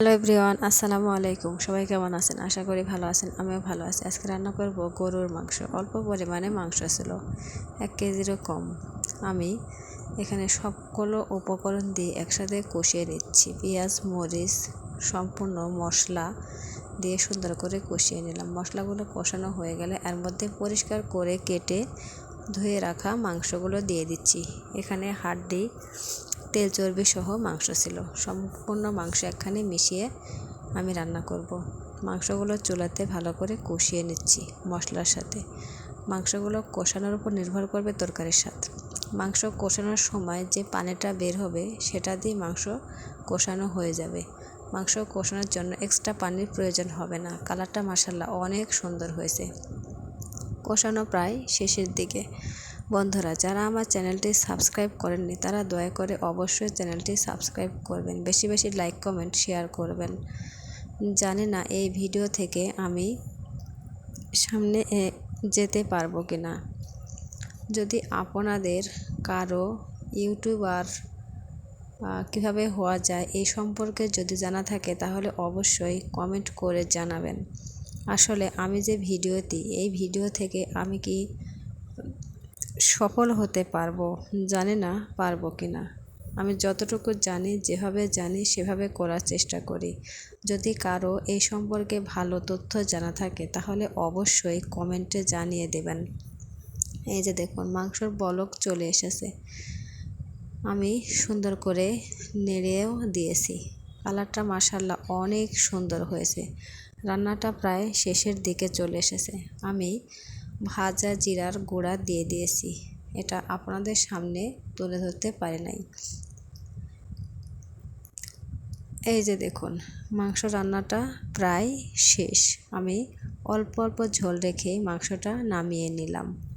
Hello everyone আসসালামু আলাইকুম। সবাই কেমন আছেন? আশা করি ভালো আছেন, আমিও ভালো আছি। আজকে রান্না করব গরুর মাংস। অল্প পরিমাণে মাংস ছিল, এক কেজিরও কম। আমি এখানে সবগুলো উপকরণ দিয়ে একসাথে কষিয়ে নিচ্ছি। পেঁয়াজ, মরিচ, সম্পূর্ণ মশলা দিয়ে সুন্দর করে কষিয়ে নিলাম। মশলাগুলো কষানো হয়ে গেলে এর মধ্যে পরিষ্কার করে কেটে ধুয়ে রাখা মাংসগুলো দিয়ে দিচ্ছি। এখানে হাড্ডি তেল চর্বি সহ মাংস ছিল। সম্পূর্ণ মাংস একখানে মিশিয়ে আমি রান্না করব। মাংসগুলো চুলাতে ভালো করে কষিয়ে নিচ্ছি মশলার সাথে। মাংসগুলো কষানোর উপর নির্ভর করবে তরকারির স্বাদ। মাংস কষানোর সময় যে পানিটা বের হবে, সেটা দিয়ে মাংস কষানো হয়ে যাবে। মাংস কষানোর জন্য এক্সট্রা পানির প্রয়োজন হবে না। কালারটা মাসাল্লাহ অনেক সুন্দর হয়েছে। কষানো প্রায় শেষের দিকে। বন্ধুরা, যারা আমার চ্যানেলটি সাবস্ক্রাইব করেননি, তারা দয়া করে অবশ্যই চ্যানেলটি সাবস্ক্রাইব করবেন। বেশি বেশি লাইক, কমেন্ট, শেয়ার করবেন। জানি না এই ভিডিও থেকে আমি সামনে যেতে পারব কি না। যদি আপনাদের কারও ইউটিউবার কীভাবে হওয়া যায় এই সম্পর্কে যদি জানা থাকে, তাহলে অবশ্যই কমেন্ট করে জানাবেন। আসলে আমি যে ভিডিওটি, এই ভিডিও থেকে আমি কি সফল হতে পারব, জানি না পারব কি না। আমি যতটুকু জানি, যেভাবে জানি, সেভাবে করার চেষ্টা করি। যদি কারও এই সম্পর্কে ভালো তথ্য জানা থাকে, তাহলে অবশ্যই কমেন্টে জানিয়ে দেবেন। এই যে দেখুন, মাংসর বলক চলে এসেছে। আমি সুন্দর করে নেড়েও দিয়েছি। কালারটা মাসাল্লাহ অনেক সুন্দর হয়েছে। রান্নাটা প্রায় শেষের দিকে চলে এসেছে। আমি ভাজা জিরার গুঁড়া দিয়ে দিয়েছি। এটা আপনাদের সামনে তুলে ধরতে পারে নাই। এই যে দেখুন, মাংস রান্নাটা প্রায় শেষ। আমি অল্প অল্প ঝোল রেখে মাংসটা নামিয়ে নিলাম।